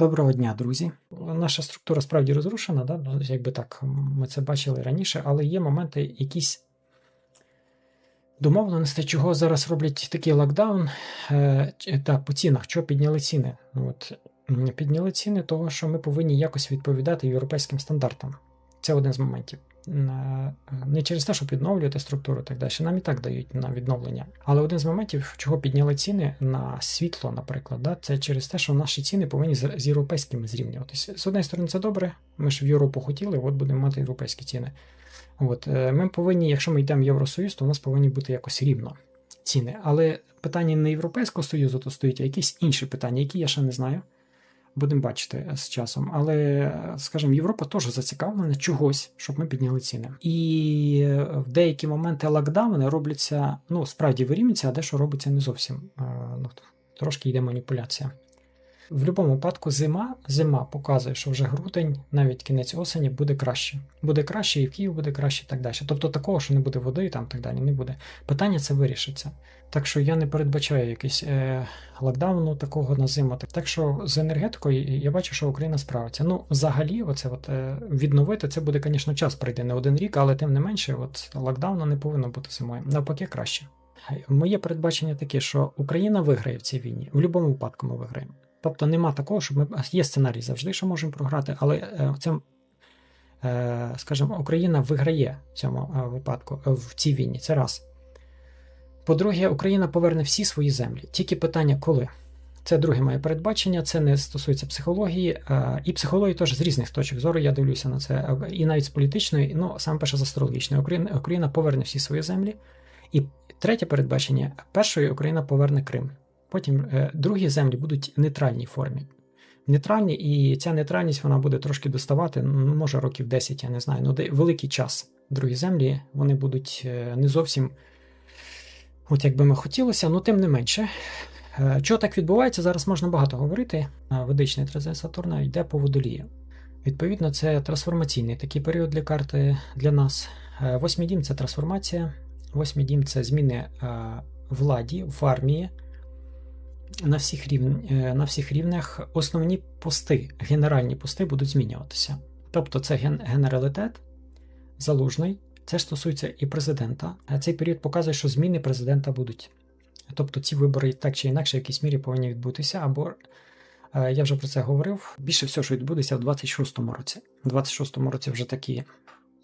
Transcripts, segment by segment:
Доброго дня, друзі. Наша структура справді розрушена, да? ну, якби так, ми це бачили раніше, але є моменти, якісь домовленості, чого зараз роблять такий локдаун. Е, так, по цінах, чого підняли ціни? Ну, от, Підняли ціни, того, що ми повинні якось відповідати європейським стандартам. Це один з моментів. Не через те, щоб відновлювати структуру, так далі. Нам і так дають на відновлення. Але один з моментів, чого підняли ціни на світло, наприклад, да, це через те, що наші ціни повинні з європейськими зрівнюватися. З однієї сторони, це добре. Ми ж в Європу хотіли, от будемо мати європейські ціни. От, е, Ми повинні, якщо ми йдемо в Євросоюз, то у нас повинні бути якось рівно ціни. Але питання не Європейського Союзу то стоїть, а якісь інші питання, які я ще не знаю. Будемо бачити з часом. Але, скажімо, Європа теж зацікавлена чогось, щоб ми підняли ціни. І в деякі моменти локдауни робляться, ну, справді вирівнюються, а дещо робиться не зовсім. Ну, Трошки йде маніпуляція. В будь-якому випадку зима зима показує, що вже грудень, навіть кінець осені, буде краще. Буде краще, і в Київ буде краще, і так далі. Тобто такого, що не буде води і там так далі, не буде. Питання це вирішиться. Так що я не передбачаю якийсь е, локдауну такого на зиму. Так що з енергетикою я бачу, що Україна справиться. Ну, взагалі, оце от, е, відновити це буде, звісно, час прийде не один рік, але тим не менше, от локдауну не повинно бути зимою. Навпаки, краще. Моє передбачення таке, що Україна виграє в цій війні. В будь-якому випадку ми виграємо. Тобто нема такого, що ми є сценарій завжди, що можемо програти, але е, це, е, скажімо, Україна виграє в цьому е, випадку в цій війні. Це раз. По-друге, Україна поверне всі свої землі. Тільки питання, коли. Це друге моє передбачення, це не стосується психології, і психології теж з різних точок зору я дивлюся на це, і навіть з політичної, ну саме перше з астрологічної. Україна, Україна поверне всі свої землі. І третє передбачення: першою Україна поверне Крим. Потім е, другі землі будуть в нейтральній формі. Нейтральні, і ця нейтральність вона буде трошки доставати, ну, може, років 10, я не знаю. Ну, великий час. Другі землі вони будуть е, не зовсім, от як би ми хотілося, але тим не менше. Е, чого так відбувається, зараз можна багато говорити. Ведичний транзит Сатурна йде по водолію. Відповідно, це трансформаційний такий період для карти для нас. Восьмий дім це трансформація. Восьмий дім це зміни владі в армії на всіх рівнях, е, на всіх рівнях основні пости, генеральні пости будуть змінюватися. Тобто це ген генералітет, залужний, це стосується і президента. А цей період показує, що зміни президента будуть. Тобто ці вибори так чи інакше в якійсь мірі повинні відбутися, або е, я вже про це говорив. Більше всього, що відбудеться в 26-му році. У 26-му році вже такі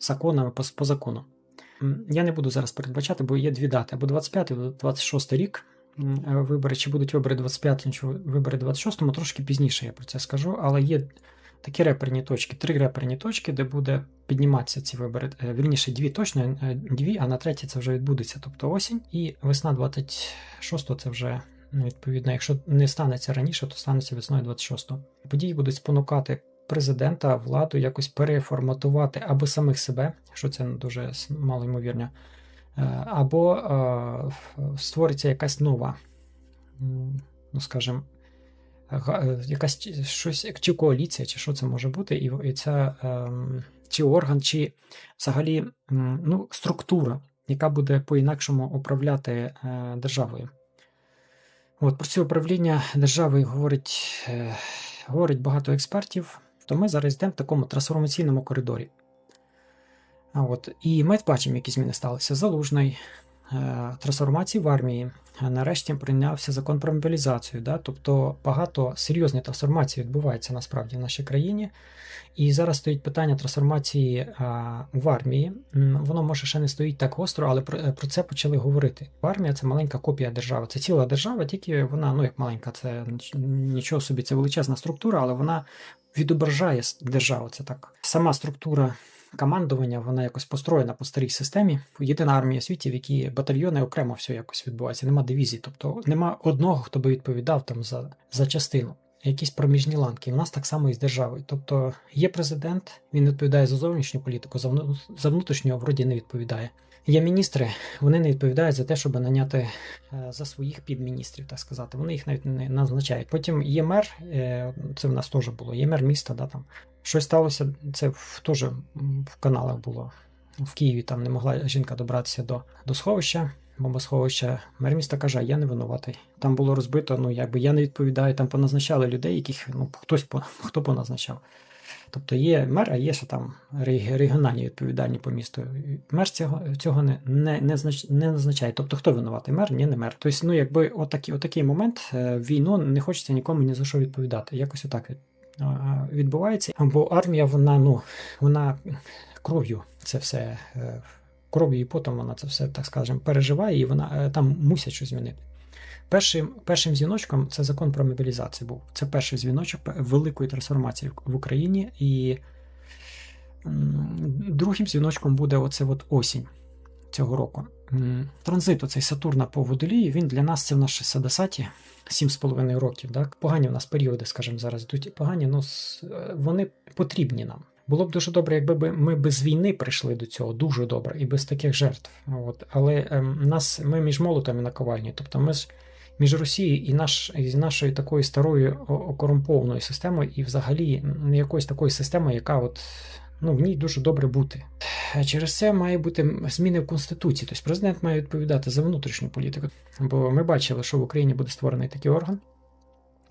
закони по, по закону. Я не буду зараз передбачати, бо є дві дати: або 25 або 26 рік. Е, вибори, чи будуть вибори 25 чи вибори 26-му, трошки пізніше я про це скажу, але є такі реперні точки, три реперні точки, де буде підніматися ці вибори. Е, вірніше, дві точно, е, дві, а на третій це вже відбудеться, тобто осінь, і весна 26-го це вже. Ну, відповідно, якщо не станеться раніше, то станеться весною 26-го. Події будуть спонукати президента, владу якось переформатувати або самих себе, що це дуже мало ймовірно, або е, створиться якась нова, ну скажімо, е, якась щось чи коаліція, чи що це може бути, і ця ем, чи орган, чи взагалі ну, структура, яка буде по-інакшому управляти державою. От Про це управління державою говорить, говорить багато експертів, то ми зараз йдемо в такому трансформаційному коридорі. От, І ми бачимо, які зміни сталися. Залужний, е, трансформації в армії. Нарешті прийнявся закон про мобілізацію. Да? Тобто багато серйозних трансформацій відбувається насправді в нашій країні. І зараз стоїть питання трансформації а, в армії. Воно може ще не стоїть так гостро, але про, про це почали говорити. Армія це маленька копія держави. Це ціла держава, тільки вона, ну як маленька, це нічого собі, це величезна структура, але вона відображає державу. Це так. Сама структура командування, вона якось построєна по старій системі. Єдина армія світі, в якій батальйони окремо все якось відбувається. Нема дивізії, тобто нема одного, хто би відповідав там за, за частину. Якісь проміжні ланки. У нас так само і з державою. Тобто є президент, він відповідає за зовнішню політику, за внутрішню вроді не відповідає. Є міністри, вони не відповідають за те, щоб наняти е, за своїх підміністрів, так сказати. Вони їх навіть не назначають. Потім є мер, е, це в нас теж було, є мер міста, да, там. Щось сталося, це теж в каналах було. В Києві там не могла жінка добратися до до сховища. бомбосховища. Мер міста каже, я не винуватий. Там було розбито, ну якби я не відповідаю, там поназначали людей, яких ну, хтось по, хто поназначав. Тобто є мер, а є ще там регіональні відповідальні по місту. Мер цього цього не не, не, знач, не назначає. Тобто, хто винуватий? Мер, ні, не мер. Тобто, ну, якби отакий, отакий момент війну не хочеться нікому ні за що відповідати. Якось отак відбувається. Бо армія, вона ну, вона кров'ю це все, е, кров'ю і потом вона це все, так скажемо, переживає, і вона е, там мусять щось змінити. Першим першим дзвіночком це закон про мобілізацію був. Це перший дзвіночок великої трансформації в Україні. І другим дзвіночком буде оце от осінь цього року. Транзит оцей Сатурна по водолії, він для нас це в нашій Садасаті 7,5 років. Так? Погані в нас періоди, скажімо, зараз йдуть погані, ну вони потрібні нам. Було б дуже добре, якби ми без війни прийшли до цього, дуже добре, і без таких жертв. От. Але ем, нас, ми між молотами на ковальні. Тобто ми ж між Росією і наш, і нашою такою старою окорумпованою системою, і взагалі не якоюсь такою системою, яка от. Ну, в ній дуже добре бути. Через це має бути зміни в Конституції. Тобто президент має відповідати за внутрішню політику. Бо ми бачили, що в Україні буде створений такий орган,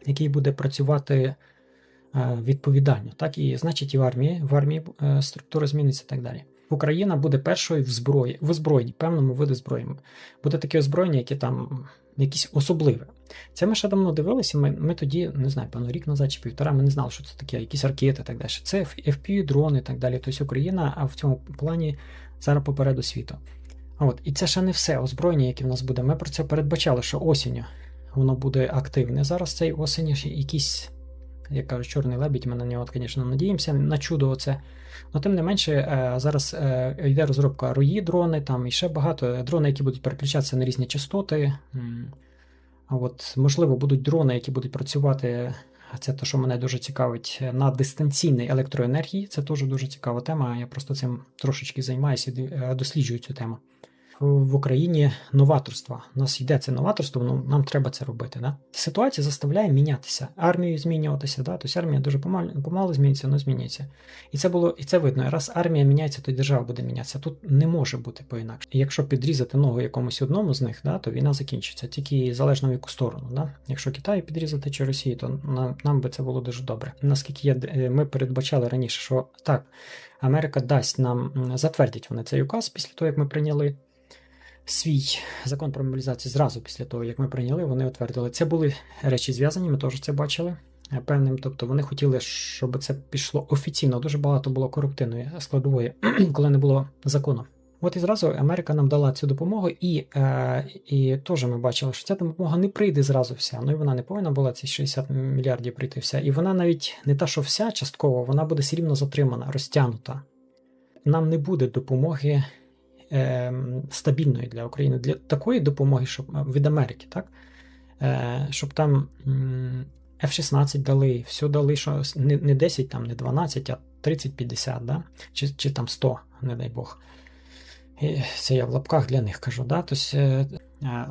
який буде працювати Е, відповідально. Так і значить, і в армії в армії е, структура зміниться і так далі. Україна буде першою в зброї, в озброєнні, певному виду зброї. Буде таке озброєння, яке там якісь особливе. Це ми ще давно дивилися. Ми ми тоді, не знаю, певно, рік назад чи півтора, ми не знали, що це таке, якісь ракети і так далі. Це fpv дрони і так далі. Тобто Україна, а в цьому плані зараз попереду світу. От, І це ще не все озброєння, яке в нас буде. Ми про це передбачали, що осінню воно буде активне. Зараз цей осінь якісь як кажуть, чорний лебідь, ми на нього, звісно, надіємося на чудо. оце. Но тим не менше, е, зараз е, йде розробка рої дрони, там і ще багато дрони, які будуть переключатися на різні частоти. От, Можливо, будуть дрони, які будуть працювати. Це те, що мене дуже цікавить, на дистанційній електроенергії. Це теж дуже цікава тема. Я просто цим трошечки займаюся і е, досліджую цю тему в Україні новаторства. У нас йде це новаторство, ну нам треба це робити. Да? Ситуація заставляє мінятися, армію змінюватися. Да? Тобто армія дуже помало, помало змінюється, але змінюється. І це було і це видно. Раз армія міняється, то й держава буде мінятися. Тут не може бути по-інакше. Якщо підрізати ногу якомусь одному з них, да, то війна закінчиться. Тільки залежно в яку сторону. Да? Якщо Китай підрізати чи Росії, то нам, нам би це було дуже добре. Наскільки я, е, ми передбачали раніше, що так. Америка дасть нам затвердять вони цей указ після того, як ми прийняли свій закон про мобілізацію зразу після того, як ми прийняли, вони утвердили. Це були речі зв'язані, ми теж це бачили. Е, певним, тобто вони хотіли, щоб це пішло офіційно. Дуже багато було корупційної складової, коли не було закону. От і зразу Америка нам дала цю допомогу, і е, і теж ми бачили, що ця допомога не прийде зразу вся. Ну і вона не повинна була ці 60 мільярдів прийти вся. І вона навіть не та, що вся частково, вона буде все рівно затримана, розтягнута. Нам не буде допомоги е, стабільної для України, для такої допомоги, щоб е, від Америки, так? Е, щоб там F-16 дали, все дали, що не не 10, там, не 12, а 30-50, да? чи чи там 100, не дай Бог. І Це я в лапках для них кажу. Да? Тобто, е, е,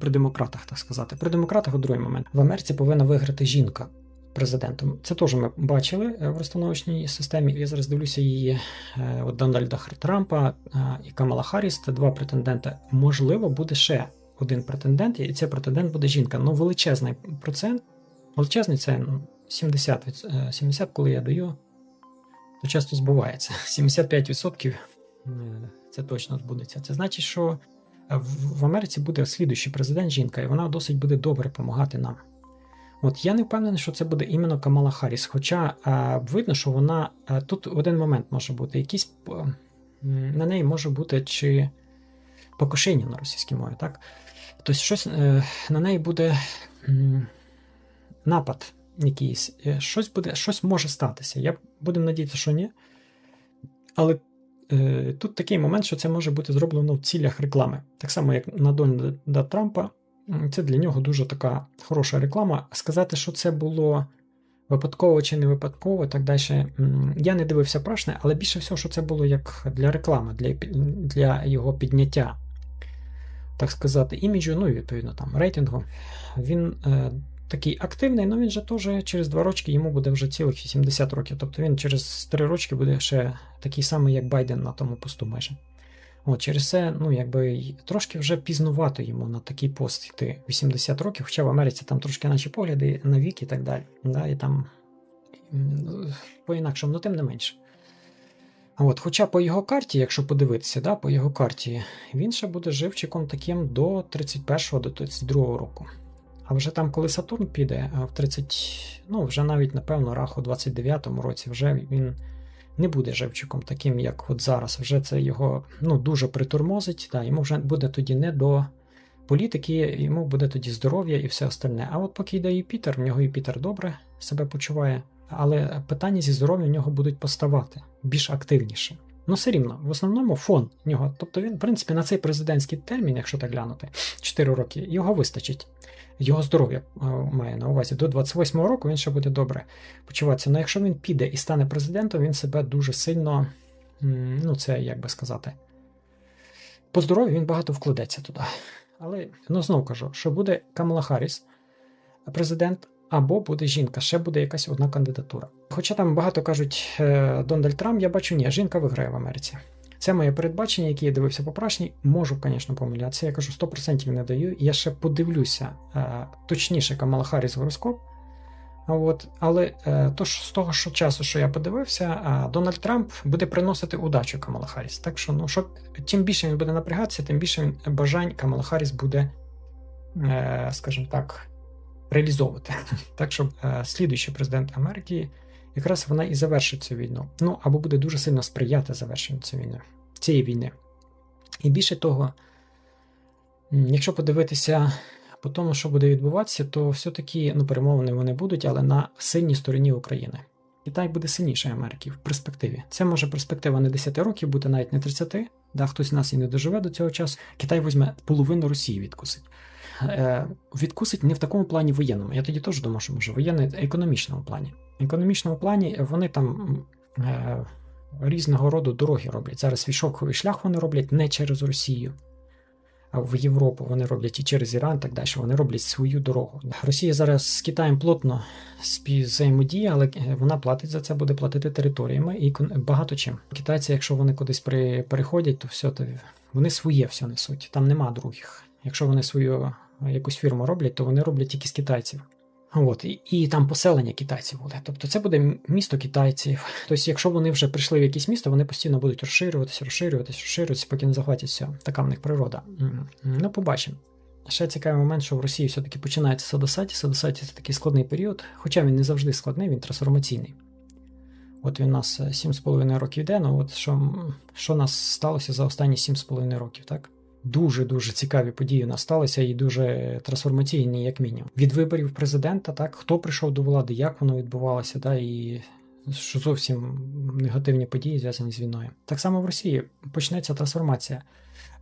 при демократах, так сказати. При демократах у другий момент в Америці повинна виграти жінка президентом. Це теж ми бачили е, в розстановочній системі. Я зараз дивлюся її е, от Дональда Трампа е, і Камала Харріс, це два претенденти. Можливо, буде ще один претендент, і цей претендент буде жінка. Ну, величезний процент, величезний це 70, ну, 70 коли я даю, то часто збувається. 75% це точно збудеться. Це значить, що в Америці буде слідуючий президент жінка, і вона досить буде добре допомагати нам. От я не впевнений, що це буде іменно Камала Харріс. Хоча а, видно, що вона а, тут один момент може бути, якийсь на неї може бути чи покушення на російській мові, так? Тобто щось е, на неї буде м, напад якийсь, е, щось буде, щось може статися. Я будемо надіятися, що ні. Але е, тут такий момент, що це може бути зроблено в цілях реклами. Так само, як на Дональда Трампа це для нього дуже така хороша реклама. Сказати, що це було випадково чи не випадково, так далі. Я не дивився прашне, але більше всього, що це було як для реклами, для для його підняття, так сказати, іміджу, ну і відповідно там рейтингу. Він е, такий активний, але він же теж через два роки йому буде вже цілих 80 років. Тобто він через 3 роки буде ще такий самий, як Байден на тому посту майже. От, через це, ну, якби трошки вже пізнувато йому на такий пост йти 80 років, хоча в Америці там трошки наші погляди на вік і так далі. Да, і там по-інакшому, ну тим не менше. От, хоча по його карті, якщо подивитися, да, по його карті, він ще буде живчиком таким до 31 до 32 року. А вже там, коли Сатурн піде, в 30, ну вже навіть, напевно, рах у 29-му році, вже він не буде живчиком таким, як от зараз. Вже це його ну, дуже притормозить. Да, йому вже буде тоді не до політики, йому буде тоді здоров'я і все остальне. А от поки йде Юпітер, в нього Юпітер добре себе почуває, але питання зі здоров'ям в нього будуть поставати більш активніше. Ну, все рівно, в основному фон нього. Тобто він, в принципі, на цей президентський термін, якщо так глянути, 4 роки, його вистачить. Його здоров'я е, має на увазі. До 28-го року він ще буде добре почуватися. Але якщо він піде і стане президентом, він себе дуже сильно, ну це як би сказати, по здоров'ю він багато вкладеться туди. Але ну, знову кажу, що буде Камала Харріс, президент, або буде жінка, ще буде якась одна кандидатура. Хоча там багато кажуть е, Дональд Трамп, я бачу, ні, жінка виграє в Америці. Це моє передбачення, яке я дивився попередній. Можу, звісно, помилятися. Я кажу, 100% не даю. Я ще подивлюся е, точніше Камала Харріс гороскоп. От, але е, то, що, з того що часу, що я подивився, е, Дональд Трамп буде приносити удачу Камала Харріс. Так що, ну, що, чим більше він буде напрягатися, тим більше він бажань Камала Харріс буде, скажімо так, реалізовувати. Так що слідуючий президент Америки якраз вона і завершить цю війну. Ну або буде дуже сильно сприяти завершенню цієї війни. цієї війни. І більше того, якщо подивитися по тому, що буде відбуватися, то все-таки ну, перемовини вони будуть, але на сильній стороні України. Китай буде сильніший Америки в перспективі. Це може перспектива не 10 років, бути навіть не 30, да, хтось з нас і не доживе до цього часу. Китай візьме половину Росії відкусить. Е, відкусить не в такому плані воєнному. Я тоді теж думав, що може воєнний економічному плані. В економічному плані вони там е, різного роду дороги роблять. Зараз свій шовковий шлях вони роблять не через Росію, а в Європу вони роблять і через Іран, так далі. Вони роблять свою дорогу. Росія зараз з Китаєм плотно співзаємодіє, але вона платить за це, буде платити територіями і багато чим. Китайці, якщо вони кудись при, переходять, то все то вони своє все несуть. Там нема других. Якщо вони свою якусь фірму роблять, то вони роблять тільки з китайців. От, і, і там поселення китайців буде. Тобто це буде місто китайців. Тобто, якщо вони вже прийшли в якесь місто, вони постійно будуть розширюватися, розширюватися, розширюватися, поки не захватять все. Така в них природа. Ну, побачимо. Ще цікавий момент, що в Росії все-таки починається Садосаті. Садосаті це такий складний період, хоча він не завжди складний, він трансформаційний. От він у нас е, 7,5 років йде, ну от що, що нас сталося за останні 7,5 років, так? Дуже-дуже цікаві події у нас сталися і дуже трансформаційні, як мінімум. Від виборів президента, так, хто прийшов до влади, як воно відбувалося, да, і що зовсім негативні події зв'язані з війною. Так само в Росії почнеться трансформація.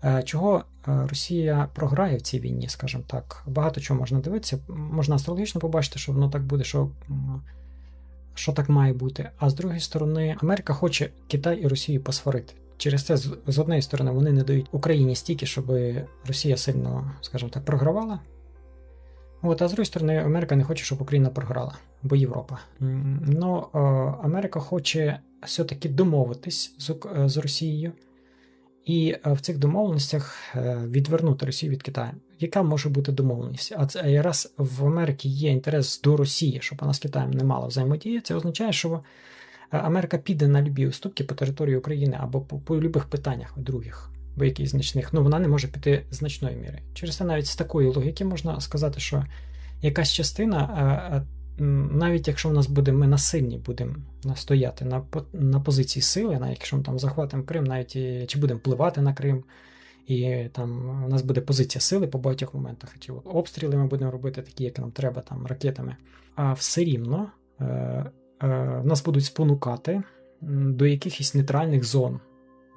Е, Чого е, Росія програє в цій війні, скажімо так, багато чого можна дивитися. Можна астрологічно побачити, що воно так буде, що, що так має бути. А з другої сторони, Америка хоче Китай і Росію посварити. Через це з однієї сторони вони не дають Україні стільки, щоб Росія сильно, скажімо так, програвала. От, а з другої сторони, Америка не хоче, щоб Україна програла, бо Європа. Ну, Америка хоче все-таки домовитись з, е, з Росією і е, в цих домовленостях е, відвернути Росію від Китаю. Яка може бути домовленість? А це а раз в Америці є інтерес до Росії, щоб вона з Китаєм не мала взаємодії, це означає, що Америка піде на любі уступки по території України або по, по любих питаннях других, бо якихось значних. Ну вона не може піти значної міри. Через це навіть з такої логіки можна сказати, що якась частина, е, е, навіть якщо в нас буде, ми насильні будемо стояти на, на позиції сили, навіть якщо ми там захватимо Крим, навіть чи будемо впливати на Крим. І там у нас буде позиція сили по багатьох моментах. Чи обстріли ми будемо робити такі, як нам треба, там ракетами. А все рівно е, е, нас будуть спонукати до якихось нейтральних зон.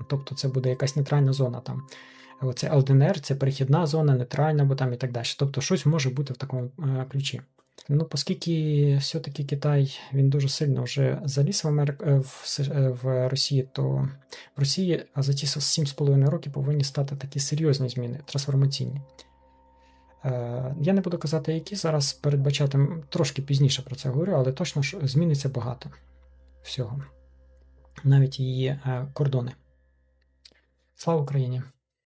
Тобто це буде якась нейтральна зона там. Оце ЛДНР, це перехідна зона, нейтральна, бо там і так далі. Тобто щось може бути в такому е, ключі. Ну, оскільки все-таки Китай він дуже сильно вже заліз в, Америк... е, в, е, в Росії, то в Росії за ті 7,5 роки повинні стати такі серйозні зміни, трансформаційні. Е, Я не буду казати, які зараз передбачати трошки пізніше про це говорю, але точно ж зміниться багато всього. Навіть її е, кордони. Слава Україні!